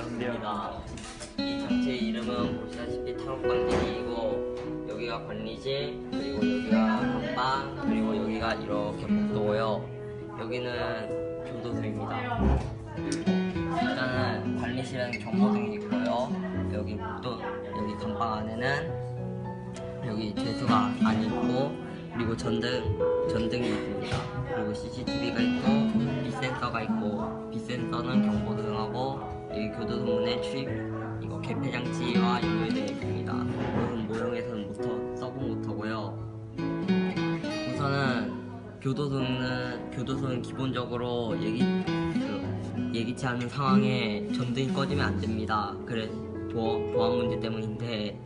있습니다. 이 장치의 이름은 보시다시피 타로관리이고 여기가 관리실 그리고 여기가 감방 그리고 여기가 이렇게 복도고요. 여기는 교도소입니다. 일단은 관리실은 경보등이 있고요. 여기 복도 여기 감방 안에는 여기 죄수가 안 있고 그리고 전등 전등이 있습니다. 교도소문에 출입 이거 개폐 장치와 연결되어 있습니다. 이건 모형에서는 서브 모터고요. 우선은 교도소는 교도소는 기본적으로 예기 그, 예기치 않은 상황에 전등이 꺼지면 안 됩니다. 그래 보안, 보안 문제 때문인데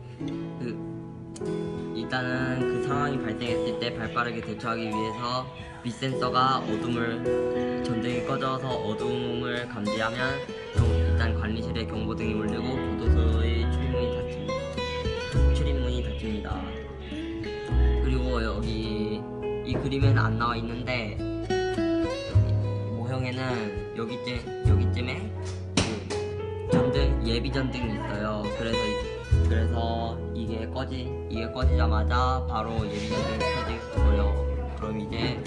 그 일단은 그 상황이 발생했을 때 발빠르게 대처하기 위해서 빛센서가 어둠을 전등이 꺼져서 어둠을 감지하면 경- 일단 관리실에 경보등이 울리고 교도소의 출입문이 닫힙니다. 출입문이 닫힙니다. 그리고 여기 이 그림에는 안 나와 있는데 모형에는 여기쯤 여기쯤에 그 전등 예비 전등이 있어요. 그래서 이- 그래서 이게 꺼지 이게 꺼지자마자 바로 예비 전등이 켜지고요. 그럼 이제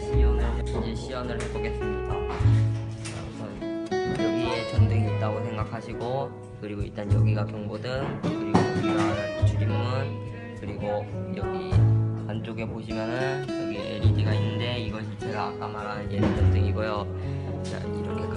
시연을 이제 시연을 해보겠습니다. 전등이 있다고 생각하시고 그리고 일단 여기가 경보등 그리고 여기가 출입문 그리고 여기 안쪽에 보시면은 여기 LED가 있는데 이것이 제가 아까 말한 예비 전등이고요. 자 이렇게 여기